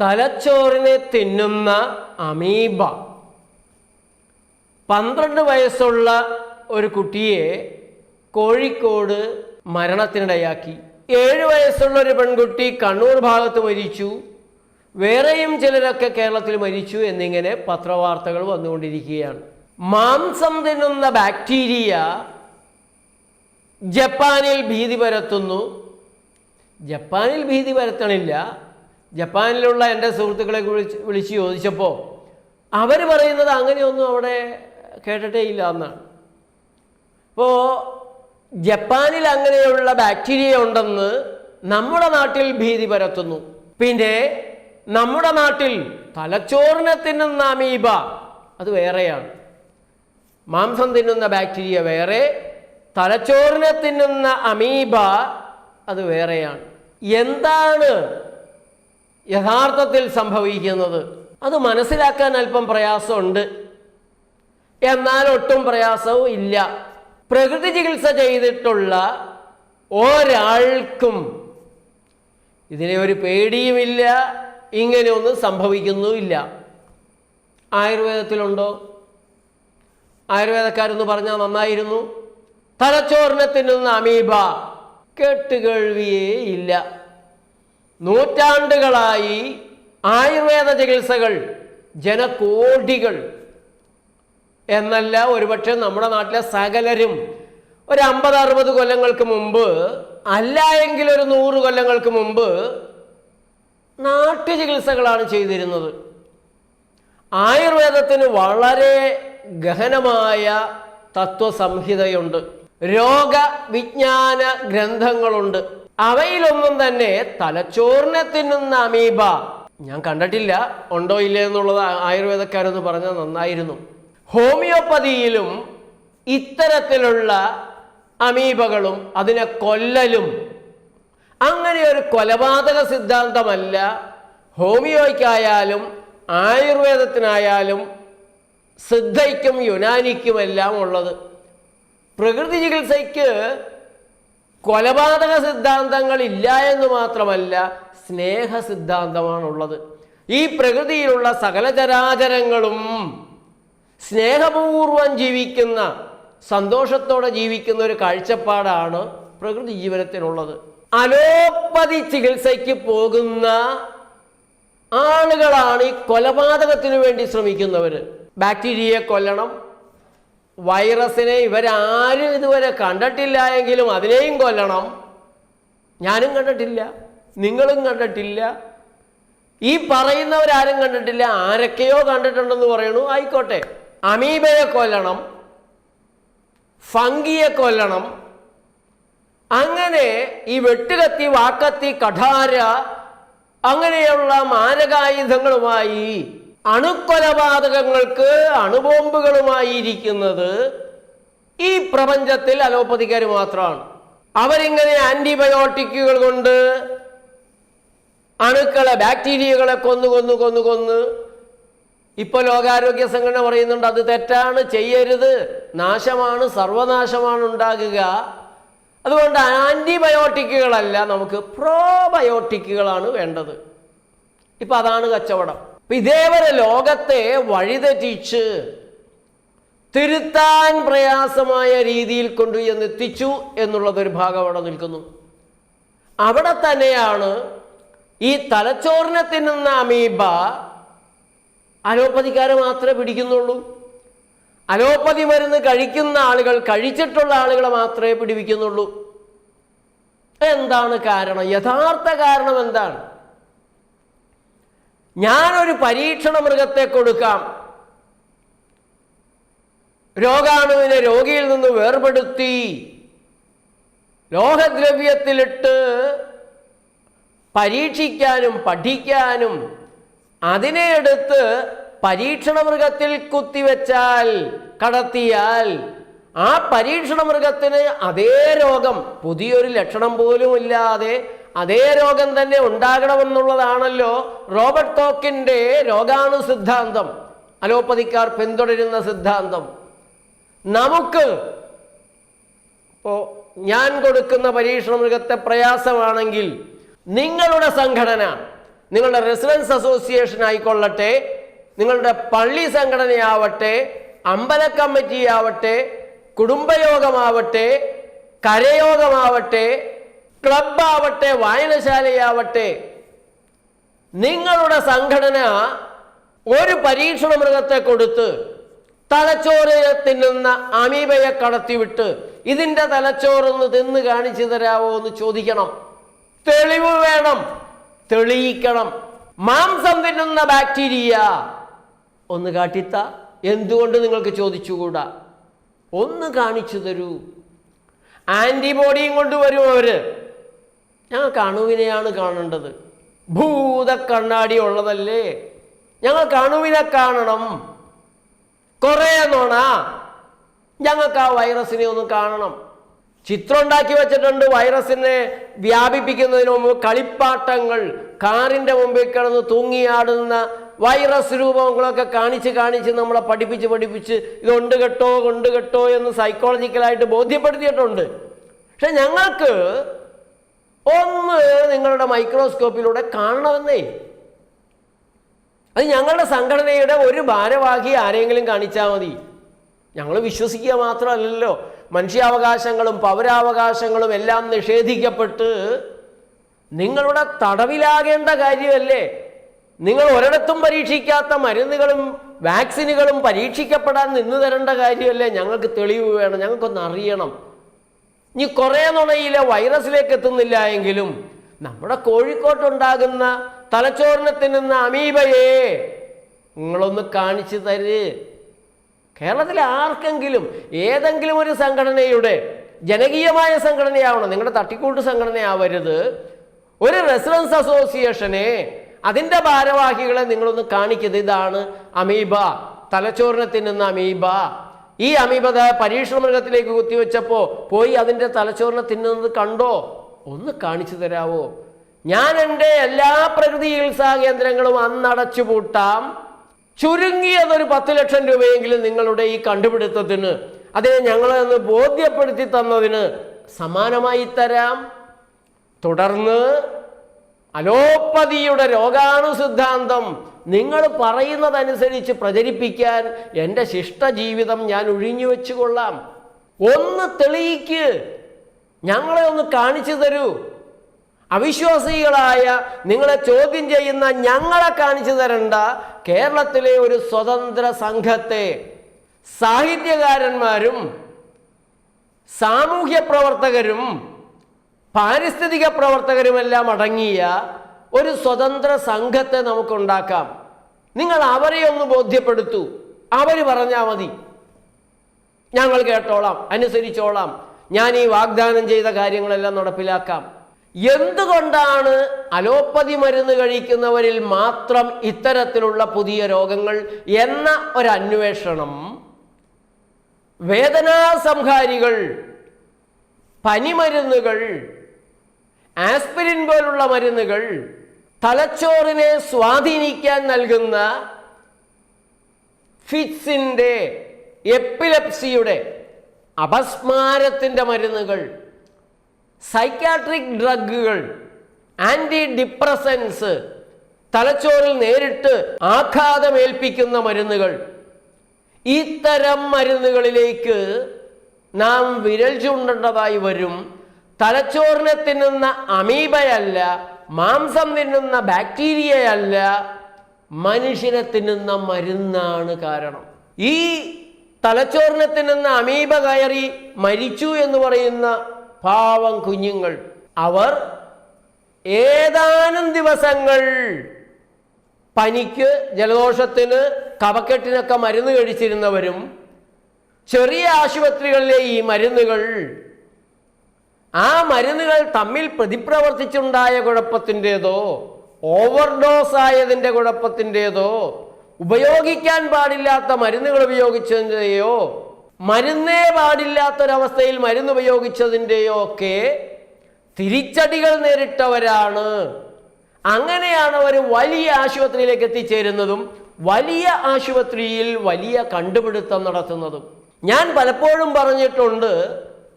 തലച്ചോറിനെ തിന്നുന്ന അമീബ. പന്ത്രണ്ട് വയസ്സുള്ള ഒരു കുട്ടിയെ കോഴിക്കോട് മരണത്തിനിടയാക്കി. ഏഴ് വയസ്സുള്ള ഒരു പെൺകുട്ടി കണ്ണൂർ ഭാഗത്ത് മരിച്ചു. വേറെയും ചിലരൊക്കെ കേരളത്തിൽ മരിച്ചു എന്നിങ്ങനെ പത്രവാർത്തകൾ വന്നുകൊണ്ടിരിക്കുകയാണ്. മാംസം തിന്നുന്ന ബാക്ടീരിയ ജപ്പാനിൽ ഭീതി പരത്തുന്നു. ജപ്പാനിൽ ഭീതി പരത്തണില്ല. ജപ്പാനിലുള്ള എന്റെ സുഹൃത്തുക്കളെ വിളിച്ച് വിളിച്ച് ചോദിച്ചപ്പോൾ അവർ പറയുന്നത് അങ്ങനെയൊന്നും അവിടെ കേട്ടിട്ടേ ഇല്ല എന്നാണ്. അപ്പോൾ ജപ്പാനിൽ അങ്ങനെയുള്ള ബാക്ടീരിയ ഉണ്ടെന്ന് നമ്മുടെ നാട്ടിൽ ഭീതി പരത്തുന്നു. പിന്നെ നമ്മുടെ നാട്ടിൽ തലച്ചോറിനെ തിന്നുന്ന അമീബ അത് വേറെയാണ്. മാംസം തിന്നുന്ന ബാക്ടീരിയ വേറെ തലച്ചോറിനെ തിന്നുന്ന അമീബ അത് വേറെയാണ്. എന്താണ് യഥാർത്ഥത്തിൽ സംഭവിക്കുന്നത്. അത് മനസ്സിലാക്കാൻ അല്പം പ്രയാസമുണ്ട്. എന്നാൽ ഒട്ടും പ്രയാസവും ഇല്ല. പ്രകൃതി ചികിത്സ ചെയ്തിട്ടുള്ള ഒരാൾക്കും ഇതിനെ ഒരു പേടിയുമില്ല ഇങ്ങനെയൊന്നും സംഭവിക്കുന്നുമില്ല. ആയുർവേദത്തിലുണ്ടോ? ആയുർവേദക്കാരെന്ന് പറഞ്ഞാൽ നന്നായിരുന്നു. തലച്ചോറിനെ തിന്നുന്ന അമീബ കേട്ടുകേൾവിയേ ഇല്ല. നൂറ്റാണ്ടുകളായി ആയുർവേദ ചികിത്സകൾ ജനകോടികൾ എന്നല്ല ഒരുപക്ഷെ നമ്മുടെ നാട്ടിലെ സകലരും ഒരു അമ്പത് അറുപത് കൊല്ലങ്ങൾക്ക് മുമ്പ് അല്ല എങ്കിൽ ഒരു നൂറ് കൊല്ലങ്ങൾക്ക് മുമ്പ് നാട്ടു ചികിത്സകളാണ് ചെയ്തിരുന്നത്. ആയുർവേദത്തിന് വളരെ ഗഹനമായ തത്വസംഹിതയുണ്ട്. രോഗവിജ്ഞാന ഗ്രന്ഥങ്ങളുണ്ട്. അവയിലൊന്നും തന്നെ തലച്ചോറിനെ തിന്നുന്ന അമീബ. ഞാൻ കണ്ടിട്ടില്ല. ഉണ്ടോ ഇല്ല എന്നുള്ളത് ആയുർവേദക്കാരെന്ന് പറഞ്ഞാൽ നന്നായിരുന്നു. ഹോമിയോപ്പതിയിലും ഇത്തരത്തിലുള്ള അമീബകളും അതിനെ കൊല്ലലും. അങ്ങനെ ഒരു കൊലപാതക സിദ്ധാന്തമല്ല. ഹോമിയോയ്ക്കായാലും ആയുർവേദത്തിനായാലും സിദ്ധയ്ക്കും യുനാനിക്കുമെല്ലാം ഉള്ളത്. പ്രകൃതി ചികിത്സയ്ക്ക് കൊലപാതക സിദ്ധാന്തങ്ങൾ ഇല്ല എന്ന് മാത്രമല്ല സ്നേഹ സിദ്ധാന്തമാണുള്ളത് ഈ പ്രകൃതിയിലുള്ള സകല ചരാചരങ്ങളും സ്നേഹപൂർവം ജീവിക്കുന്ന സന്തോഷത്തോടെ ജീവിക്കുന്ന ഒരു കാഴ്ചപ്പാടാണ് പ്രകൃതി ജീവനത്തിനുള്ളത്. അലോപ്പതി ചികിത്സയ്ക്ക് പോകുന്ന ആളുകളാണ് ഈ കൊലപാതകത്തിന് വേണ്ടി ശ്രമിക്കുന്നവർ ബാക്ടീരിയയെ കൊല്ലണം വൈറസിനെ ഇവരാരും ഇതുവരെ കണ്ടിട്ടില്ല എങ്കിലും അതിനെയും കൊല്ലണം. ഞാനും കണ്ടിട്ടില്ല. നിങ്ങളും കണ്ടിട്ടില്ല. ഈ പറയുന്നവരാരും കണ്ടിട്ടില്ല. ആരൊക്കെയോ കണ്ടിട്ടുണ്ടെന്ന് പറയണു ആയിക്കോട്ടെ. അമീബയെ കൊല്ലണം. ഫംഗിയെ കൊല്ലണം. അങ്ങനെ ഈ വെട്ടുകത്തി വാക്കത്തി കഠാര അങ്ങനെയുള്ള മാരകായുധങ്ങളുമായി അണുക്കൊലപാതകങ്ങൾക്ക് അണുബോംബുകളുമായിരിക്കുന്നത് ഈ പ്രപഞ്ചത്തിൽ അലോപ്പതിക്കാർ മാത്രമാണ്. അവരിങ്ങനെ ആന്റിബയോട്ടിക്കുകൾ കൊണ്ട് അണുക്കളെ ബാക്ടീരിയകളെ കൊന്നു കൊന്നു കൊന്നു കൊന്ന്. ഇപ്പോൾ ലോകാരോഗ്യ സംഘടന പറയുന്നുണ്ട് അത് തെറ്റാണ് ചെയ്യരുത്. നാശമാണ് സർവനാശമാണ് ഉണ്ടാകുക. അതുകൊണ്ട് ആന്റിബയോട്ടിക്കുകളല്ല നമുക്ക് പ്രോബയോട്ടിക്കുകളാണ് വേണ്ടത്. ഇപ്പം അതാണ് കച്ചവടം. ഇതേവരെ ലോകത്തെ വഴിതെറ്റിച്ച് തിരുത്താൻ പ്രയാസമായ രീതിയിൽ കൊണ്ടു എത്തിച്ചു എന്നുള്ളതൊരു ഭാഗം അവിടെ നിൽക്കുന്നു. അവിടെ തന്നെയാണ് ഈ തലച്ചോറിനെ തിന്നുന്ന അമീബ അലോപ്പതിക്കാരെ മാത്രമേ പിടിക്കുന്നുള്ളൂ. അലോപ്പതി മരുന്ന് കഴിക്കുന്ന ആളുകൾ കഴിച്ചിട്ടുള്ള ആളുകളെ മാത്രമേ പിടിപ്പിക്കുന്നുള്ളൂ എന്താണ് കാരണം? യഥാർത്ഥ കാരണം എന്താണ്? ഞാനൊരു പരീക്ഷണ മൃഗത്തെ കൊടുക്കാം. രോഗാണുവിനെ രോഗിയിൽ നിന്ന് വേർപെടുത്തി. ലോഹദ്രവ്യത്തിലിട്ട് പരീക്ഷിക്കാനും പഠിക്കാനും അതിനെ എടുത്ത് പരീക്ഷണ മൃഗത്തിൽ കുത്തിവെച്ചാൽ കടത്തിയാൽ ആ പരീക്ഷണ മൃഗത്തിന് അതേ രോഗം. പുതിയൊരു ലക്ഷണം പോലും ഇല്ലാതെ അതേ രോഗം തന്നെ ഉണ്ടാകണമെന്നുള്ളതാണല്ലോ റോബർട്ട് കോക്കിന്റെ രോഗാണു സിദ്ധാന്തം അലോപ്പതിക്കാർ പിന്തുടരുന്ന സിദ്ധാന്തം. നമുക്ക് ഇപ്പോൾ ഞാൻ കൊടുക്കുന്ന പരീക്ഷണ മൃഗത്തെ പ്രയാസമാണെങ്കിൽ നിങ്ങളുടെ സംഘടന നിങ്ങളുടെ റെസിഡൻസ് അസോസിയേഷൻ ആയിക്കൊള്ളട്ടെ നിങ്ങളുടെ പള്ളി സംഘടനയാവട്ടെ അമ്പല കമ്മിറ്റിയാവട്ടെ കുടുംബയോഗമാവട്ടെ കരയോഗമാവട്ടെ ക്ലബാവട്ടെ വായനശാലയാവട്ടെ നിങ്ങളുടെ സംഘടന ഒരു പരീക്ഷണ മൃഗത്തെ കൊടുത്ത് തലച്ചോറ് തിന്നുന്ന അമീബയെ കടത്തിവിട്ട് ഇതിന്റെ തലച്ചോറൊന്ന് തിന്ന് കാണിച്ചു തരാമോ എന്ന് ചോദിക്കണം. തെളിവ് വേണം. തെളിയിക്കണം. മാംസം തിന്നുന്ന ബാക്ടീരിയ. ഒന്ന് കാട്ടിത്ത. എന്തുകൊണ്ട് നിങ്ങൾക്ക് ചോദിച്ചുകൂടാ? ഒന്ന് കാണിച്ചു തരൂ. ആന്റിബോഡിയും കൊണ്ടുവരും അവർ. ഞങ്ങൾക്ക് അണുവിനെയാണ് കാണേണ്ടത്. ഭൂത കണ്ണാടി ഉള്ളതല്ലേ? ഞങ്ങൾക്ക് അണുവിനെ കാണണം. കുറേ നോണ. ഞങ്ങൾക്ക് ആ വൈറസിനെ ഒന്ന് കാണണം. ചിത്രം ഉണ്ടാക്കി വെച്ചിട്ടുണ്ട് വൈറസിനെ വ്യാപിപ്പിക്കുന്നതിന് മുമ്പ് കളിപ്പാട്ടങ്ങൾ. കാറിന്റെ മുമ്പിൽ കിടന്ന് തൂങ്ങിയാടുന്ന വൈറസ് രൂപങ്ങളൊക്കെ കാണിച്ച് കാണിച്ച് നമ്മളെ പഠിപ്പിച്ച് പഠിപ്പിച്ച് ഇതുണ്ട് കെട്ടോ കൊണ്ട് കെട്ടോ എന്ന് സൈക്കോളജിക്കലായിട്ട് ബോധ്യപ്പെടുത്തിയിട്ടുണ്ട്. പക്ഷെ ഞങ്ങൾക്ക് ഒന്ന് നിങ്ങളുടെ മൈക്രോസ്കോപ്പിലൂടെ കാണണമെന്നേ. അത് ഞങ്ങളുടെ സംഘടനയുടെ ഒരു ഭാരവാഹി ആരെങ്കിലും കാണിച്ചാൽ മതി. ഞങ്ങൾ വിശ്വസിക്കുക മാത്രമല്ലല്ലോ. മനുഷ്യാവകാശങ്ങളും പൗരാവകാശങ്ങളും എല്ലാം നിഷേധിക്കപ്പെട്ട് നിങ്ങളുടെ തടവിലാകേണ്ട കാര്യമല്ലേ? നിങ്ങൾ ഒരിടത്തും പരീക്ഷിക്കാത്ത മരുന്നുകളും വാക്സിനുകളും പരീക്ഷിക്കപ്പെടാൻ നിന്ന് തരേണ്ട കാര്യമല്ലേ? ഞങ്ങൾക്ക് തെളിവ് വേണം. ഞങ്ങൾക്കൊന്ന് അറിയണം. ഇനി കുറേ നുണയിലെ വൈറസിലേക്ക് എത്തുന്നില്ല എങ്കിലും നമ്മുടെ കോഴിക്കോട്ടുണ്ടാകുന്ന തലച്ചോറിനെ തിന്നുന്ന അമീബയെ നിങ്ങളൊന്ന് കാണിച്ചു തരു. കേരളത്തിലെ ആർക്കെങ്കിലും ഏതെങ്കിലും ഒരു സംഘടനയുടെ ജനകീയമായ സംഘടനയാവണം നിങ്ങളുടെ തട്ടിക്കൂട്ട് സംഘടനയാവരുത്. ഒരു റെസിഡൻസ് അസോസിയേഷനെ അതിന്റെ ഭാരവാഹികളെ നിങ്ങളൊന്ന് കാണിക്കുന്നത് ഇതാണ് അമീബ തലച്ചോറിനെ തിന്നുന്ന അമീബ. ഈ അമീപത പരീക്ഷണ മൃഗത്തിലേക്ക് കുത്തിവെച്ചപ്പോൾ പോയി അതിന്റെ തലച്ചോറിനെ തിന്നുന്നത് കണ്ടോ? ഒന്ന് കാണിച്ചു തരാവോ? ഞാൻ എന്റെ എല്ലാ പ്രകൃതി ചികിത്സാ കേന്ദ്രങ്ങളും അന്നടച്ചു പൂട്ടാം. ചുരുങ്ങിയതൊരു പത്ത് ലക്ഷം രൂപയെങ്കിലും നിങ്ങളുടെ ഈ കണ്ടുപിടുത്തത്തിന് അതിനെ ഞങ്ങളെ ഒന്ന് ബോധ്യപ്പെടുത്തി തന്നതിന് സമാനമായി തരാം. തുടർന്ന് അലോപ്പതിയുടെ രോഗാണു സിദ്ധാന്തം നിങ്ങൾ പറയുന്നതനുസരിച്ച് പ്രചരിപ്പിക്കാൻ എന്റെ ശിഷ്ടജീവിതം ഞാൻ ഒഴിഞ്ഞു വെച്ചു കൊള്ളാം ഒന്ന് തെളിയിക്ക്. ഞങ്ങളെ ഒന്ന് കാണിച്ചു തരൂ. അവിശ്വാസികളായ നിങ്ങളെ ചോദ്യം ചെയ്യുന്ന ഞങ്ങളെ കാണിച്ചു തരേണ്ട കേരളത്തിലെ ഒരു സ്വതന്ത്ര സംഘത്തെ. സാഹിത്യകാരന്മാരും സാമൂഹ്യ പ്രവർത്തകരും പാരിസ്ഥിതിക പ്രവർത്തകരുമെല്ലാം അടങ്ങിയ ഒരു സ്വതന്ത്ര സംഘത്തെ നമുക്കുണ്ടാക്കാം. നിങ്ങൾ അവരെ ഒന്ന് ബോധ്യപ്പെടുത്തൂ. അവർ പറഞ്ഞാൽ മതി. ഞങ്ങൾ കേട്ടോളാം അനുസരിച്ചോളാം. ഞാൻ ഈ വാഗ്ദാനം ചെയ്ത കാര്യങ്ങളെല്ലാം നടപ്പിലാക്കാം. എന്തുകൊണ്ടാണ് അലോപ്പതി മരുന്ന് കഴിക്കുന്നവരിൽ മാത്രം ഇത്തരത്തിലുള്ള പുതിയ രോഗങ്ങൾ എന്ന ഒരു അന്വേഷണം? വേദനാസംഹാരികൾ പനിമരുന്നുകൾ ആസ്പിരിൻ പോലുള്ള മരുന്നുകൾ തലച്ചോറിനെ സ്വാധീനിക്കാൻ നൽകുന്ന ഫിറ്റ്സിന്റെ എപ്പിലെപ്സിയുടെ അപസ്മാരത്തിന്റെ മരുന്നുകൾ സൈക്കാട്രിക് ഡ്രഗുകൾ ആന്റി ഡിപ്രസൻസ് തലച്ചോറിൽ നേരിട്ട് ആഘാതമേൽപ്പിക്കുന്ന മരുന്നുകൾ. ഇത്തരം മരുന്നുകളിലേക്ക് നാം വിരൽ ചൂണ്ടേണ്ടതായി വരും. തലച്ചോറിനെ തിന്നുന്ന അമീബയല്ല മാംസം തിന്നുന്ന ബാക്ടീരിയയല്ല മനുഷ്യനെ തിന്നുന്ന മരുന്നാണ് കാരണം. ഈ തലച്ചോറിനെ തിന്നുന്ന അമീബ കയറി മരിച്ചു എന്ന് പറയുന്ന പാവം കുഞ്ഞുങ്ങൾ അവർ ഏതാനും ദിവസങ്ങൾ പനിക്ക് ജലദോഷത്തിന് കവക്കെട്ടിനൊക്കെ മരുന്ന് കഴിച്ചിരുന്നവരും ചെറിയ ആശുപത്രികളിലെ ഈ മരുന്നുകൾ ആ മരുന്നുകൾ തമ്മിൽ പ്രതിപ്രവർത്തിച്ചുണ്ടായ കുഴപ്പത്തിന്റെതോ ഓവർഡോസ് ആയതിന്റെ കുഴപ്പത്തിന്റെതോ ഉപയോഗിക്കാൻ പാടില്ലാത്ത മരുന്നുകൾ ഉപയോഗിച്ചതിന്റെയോ മരുന്നേ പാടില്ലാത്തൊരവസ്ഥയിൽ മരുന്ന് ഉപയോഗിച്ചതിന്റെയോ ഒക്കെ തിരിച്ചടികൾ നേരിട്ടവരാണ്. അങ്ങനെയാണ് അവർ വലിയ ആശുപത്രിയിലേക്ക് എത്തിച്ചേരുന്നതും വലിയ ആശുപത്രിയിൽ വലിയ കണ്ടുപിടുത്തം നടത്തുന്നതും. ഞാൻ പലപ്പോഴും പറഞ്ഞിട്ടുണ്ട്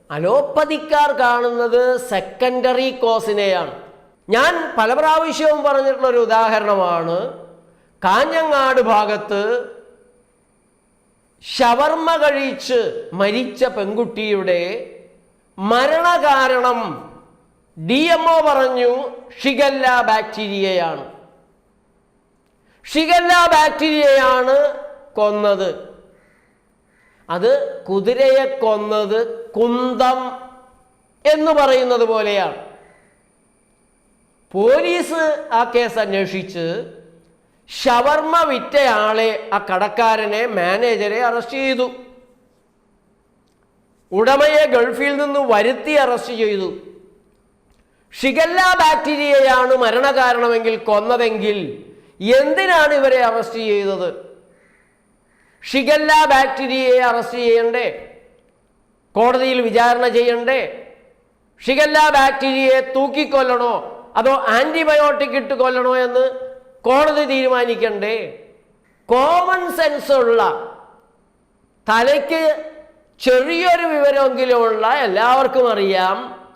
അലോപ്പതിക്കാർ കാണുന്നത് സെക്കൻഡറി കോസിനെയാണ് ഞാൻ പല പ്രാവശ്യവും പറഞ്ഞിട്ടുള്ള ഒരു ഉദാഹരണമാണ്. കാഞ്ഞങ്ങാട് ഭാഗത്ത് ഷവർമ്മ കഴിച്ച് മരിച്ച പെൺകുട്ടിയുടെ മരണകാരണം ഡി എം ഒ പറഞ്ഞു ഷിഗല്ല ബാക്ടീരിയയാണ് ഷിഗല്ല ബാക്ടീരിയയാണ് കൊന്നത്. അത് കുതിരയെ കൊന്നത് കുന്തം എന്ന് പറയുന്നത് പോലെയാണ്. പോലീസ് ആ കേസ് അന്വേഷിച്ച് ഷവർമ്മ വിറ്റയാളെ ആ കടക്കാരനെ മാനേജരെ അറസ്റ്റ് ചെയ്തു. ഉടമയെ ഗൾഫിൽ നിന്ന് വരുത്തി അറസ്റ്റ് ചെയ്തു. ഷിഗല്ല ബാക്ടീരിയയാണ് മരണകാരണമെങ്കിൽ കൊന്നതെങ്കിൽ എന്തിനാണ് ഇവരെ അറസ്റ്റ് ചെയ്തത്? ഷിഗല്ല ബാക്ടീരിയയെ അറസ്റ്റ് ചെയ്യണ്ടേ? കോടതിയിൽ വിചാരണ ചെയ്യണ്ടേ? ഷിഗല്ല ബാക്ടീരിയയെ തൂക്കിക്കൊല്ലണോ? അതോ ആന്റിബയോട്ടിക് ഇട്ട് കൊല്ലണോ എന്ന് കോടതി തീരുമാനിക്കണ്ടേ? കോമൺ സെൻസ് ഉള്ള തലയ്ക്ക് ചെറിയൊരു വിവരമെങ്കിലുമുള്ള എല്ലാവർക്കും അറിയാം.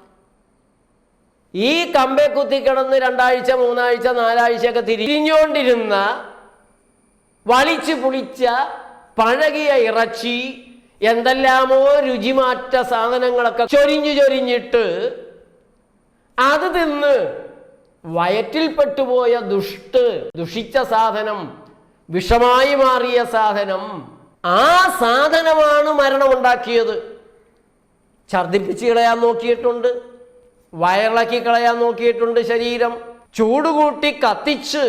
ഈ കമ്പെ കുത്തിക്കിടന്ന് രണ്ടാഴ്ച മൂന്നാഴ്ച നാലാഴ്ചയൊക്കെ തിരിഞ്ഞുകൊണ്ടിരുന്ന വളിച്ച് പുളിച്ച പഴകിയ ഇറച്ചി എന്തെല്ലാമോ രുചിമാറ്റ സാധനങ്ങളൊക്കെ ചൊരിഞ്ഞു ചൊരിഞ്ഞിട്ട് അത് തിന്ന് വയറ്റിൽപ്പെട്ടുപോയ ദുഷ്ട് ദുഷിച്ച സാധനം വിഷമായി മാറിയ സാധനം ആ സാധനമാണ് മരണമുണ്ടാക്കിയത്. ഛർദിപ്പിച്ച് കളയാൻ നോക്കിയിട്ടുണ്ട് വയറിളക്കി കളയാൻ നോക്കിയിട്ടുണ്ട് ശരീരം ചൂടുകൂട്ടി കത്തിച്ച്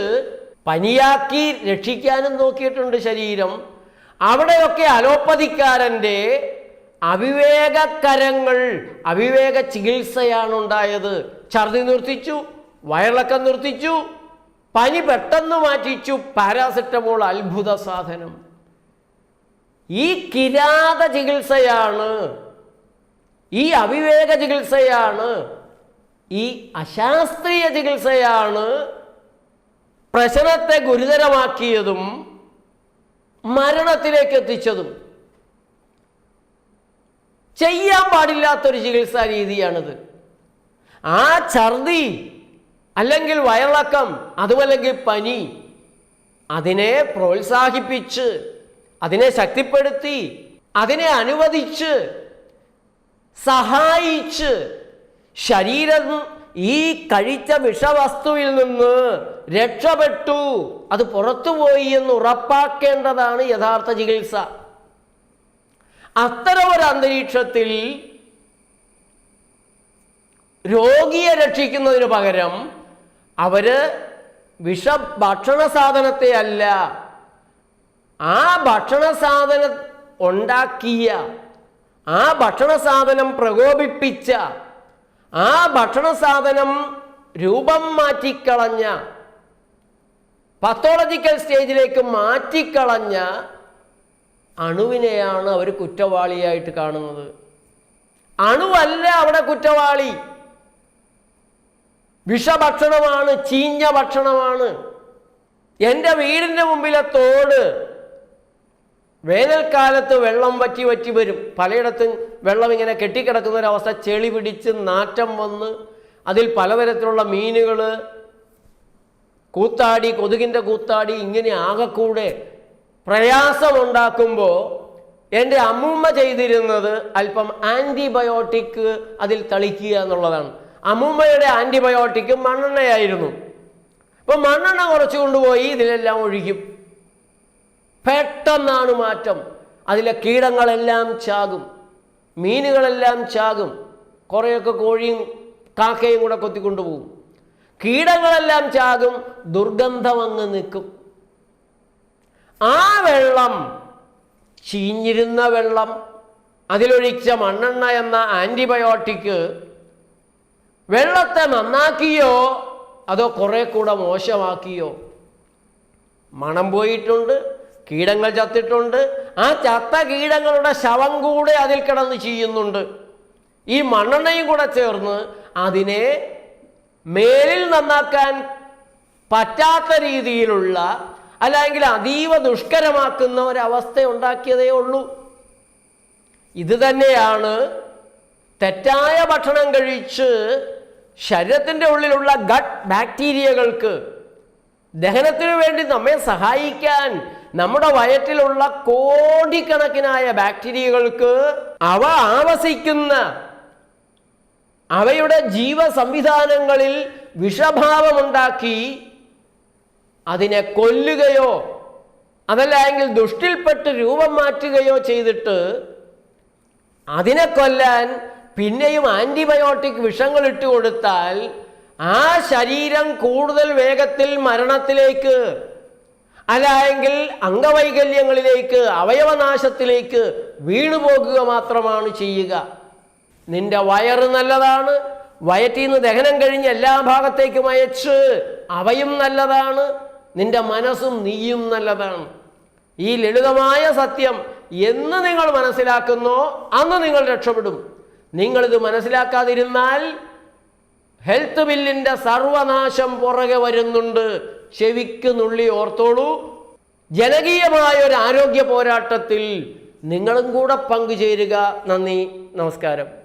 പനിയാക്കി രക്ഷിക്കാനും നോക്കിയിട്ടുണ്ട് ശരീരം. അവിടെയൊക്കെ അലോപ്പതിക്കാരന്റെ അവിവേകക്കരങ്ങൾ അവിവേക ചികിത്സയാണ് ഉണ്ടായത്. ഛർദി നിർത്തിച്ചു വയറിളക്കം നിർത്തിച്ചു പനി പെട്ടെന്ന് മാറ്റിച്ചു പാരാസെറ്റമോൾ അത്ഭുത സാധനം. ഈ കിരാത ചികിത്സയാണ് ഈ അവിവേക ചികിത്സയാണ് ഈ അശാസ്ത്രീയ ചികിത്സയാണ് പ്രശ്നത്തെ ഗുരുതരമാക്കിയതും മരണത്തിലേക്ക് എത്തിച്ചതും ചെയ്യാൻ പാടില്ലാത്തൊരു ചികിത്സാ രീതിയാണിത്. ആ ഛർദി അല്ലെങ്കിൽ വയറിളക്കം അതുമല്ലെങ്കിൽ പനി അതിനെ പ്രോത്സാഹിപ്പിച്ച് അതിനെ ശക്തിപ്പെടുത്തി അതിനെ അനുവദിച്ച് സഹായിച്ച് ശരീരം ഈ കഴിച്ച വിഷവസ്തുവിൽ നിന്ന് രക്ഷപ്പെട്ടു. അത് പുറത്തുപോയി എന്ന് ഉറപ്പാക്കേണ്ടതാണ് യഥാർത്ഥ ചികിത്സ. അത്തരമൊരു അന്തരീക്ഷത്തിൽ രോഗിയെ രക്ഷിക്കുന്നതിന് പകരം അവർ വിഷ ഭക്ഷണ സാധനത്തെ അല്ല ആ ഭക്ഷണ സാധനം ഉണ്ടാക്കിയ ആ ഭക്ഷണ സാധനം പ്രകോപിപ്പിച്ച ആ ഭക്ഷണ സാധനം രൂപം മാറ്റിക്കളഞ്ഞ പത്തോളജിക്കൽ സ്റ്റേജിലേക്ക് മാറ്റിക്കളഞ്ഞ അണുവിനെയാണ് അവർ കുറ്റവാളിയായിട്ട് കാണുന്നത്. അണുവല്ല അവിടെ കുറ്റവാളി. വിഷഭക്ഷണമാണ് ചീഞ്ഞ ഭക്ഷണമാണ്. എന്റെ വീടിന്റെ മുമ്പിലെ തോട് വേനൽക്കാലത്ത് വെള്ളം വറ്റി വറ്റി വരും. പലയിടത്തും വെള്ളം ഇങ്ങനെ കെട്ടിക്കിടക്കുന്ന ഒരവസ്ഥ ചെളി പിടിച്ച് നാറ്റം വന്ന് അതിൽ പലതരത്തിലുള്ള മീനുകൾ കൂത്താടി കൊതുകിന്റെ കൂത്താടി ഇങ്ങനെ ആകെക്കൂടെ പ്രയാസമുണ്ടാക്കുമ്പോൾ എന്റെ അമ്മൂമ്മ ചെയ്തിരുന്നത് അല്പം ആന്റിബയോട്ടിക് അതിൽ തളിക്കുക എന്നുള്ളതാണ്. അമ്മൂമ്മയുടെ ആന്റിബയോട്ടിക് മണ്ണെണ്ണയായിരുന്നു. അപ്പോൾ മണ്ണെണ്ണ കുറച്ച് കൊണ്ടുപോയി ഇതിലെല്ലാം ഒഴിക്കും പെട്ടെന്നാണ് മാറ്റം. അതിലെ കീടങ്ങളെല്ലാം ചാകും. മീനുകളെല്ലാം ചാകും. കുറേയൊക്കെ കോഴിയും കാക്കയും കൂടെ കൊത്തിക്കൊണ്ടുപോകും. കീടങ്ങളെല്ലാം ചാകും ദുർഗന്ധം അങ്ങ് നിൽക്കും. ആ വെള്ളം ചീഞ്ഞിരുന്ന വെള്ളം അതിലൊഴിച്ച മണ്ണെണ്ണ എന്ന ആന്റിബയോട്ടിക് വെള്ളത്തെ നന്നാക്കിയോ അതോ കുറെ കൂടെ മോശമാക്കിയോ? മണം പോയിട്ടുണ്ട് കീടങ്ങൾ ചത്തിട്ടുണ്ട്. ആ ചത്ത കീടങ്ങളുടെ ശവം കൂടെ അതിൽ കിടന്ന് ചെയ്യുന്നുണ്ട് ഈ മണ്ണെണ്ണയും കൂടെ ചേർന്ന് അതിനെ മേലിൽ നന്നാക്കാൻ പറ്റാത്ത രീതിയിലുള്ള അല്ലെങ്കിൽ അതീവ ദുഷ്കരമാക്കുന്ന ഒരവസ്ഥ ഉണ്ടാക്കിയതേ ഉള്ളൂ. ഇത് തന്നെയാണ് തെറ്റായ ഭക്ഷണം കഴിച്ച് ശരീരത്തിന്റെ ഉള്ളിലുള്ള ഗട്ട് ബാക്ടീരിയകൾക്ക് ദഹനത്തിനു വേണ്ടി നമ്മെ സഹായിക്കാൻ നമ്മുടെ വയറ്റിലുള്ള കോടിക്കണക്കിനായ ബാക്ടീരിയകൾക്ക് അവ ആവസിക്കുന്ന അവയുടെ ജീവ സംവിധാനങ്ങളിൽ വിഷഭാവമുണ്ടാക്കി അതിനെ കൊല്ലുകയോ അതല്ല എങ്കിൽ ദുഷ്ടിൽപ്പെട്ട് രൂപം മാറ്റുകയോ ചെയ്തിട്ട് അതിനെ കൊല്ലാൻ പിന്നെയും ആന്റിബയോട്ടിക് വിഷങ്ങൾ ഇട്ട് കൊടുത്താൽ ആ ശരീരം കൂടുതൽ വേഗത്തിൽ മരണത്തിലേക്ക് അല്ല എങ്കിൽ അംഗവൈകല്യങ്ങളിലേക്ക് അവയവനാശത്തിലേക്ക് വീണുപോകുക മാത്രമാണ് ചെയ്യുക. നിന്റെ വയറ് നല്ലതാണ് വയറ്റിൽ നിന്ന് ദഹനം കഴിഞ്ഞ് എല്ലാ ഭാഗത്തേക്കും അയച്ച് അവയും നല്ലതാണ് നിന്റെ മനസ്സും നീയും നല്ലതാണ്. ഈ ലളിതമായ സത്യം എന്ന് നിങ്ങൾ മനസ്സിലാക്കുന്നോ അന്ന് നിങ്ങൾ രക്ഷപ്പെടും. നിങ്ങളിത് മനസ്സിലാക്കാതിരുന്നാൽ ഹെൽത്ത് ബില്ലിന്റെ സർവനാശം പുറകെ വരുന്നുണ്ട്. ചെവിക്ക് നുള്ളി ഓർത്തോളൂ. ജനകീയമായ ഒരു ആരോഗ്യ പോരാട്ടത്തിൽ നിങ്ങളും കൂടെ പങ്കുചേരുക. നന്ദി. നമസ്കാരം.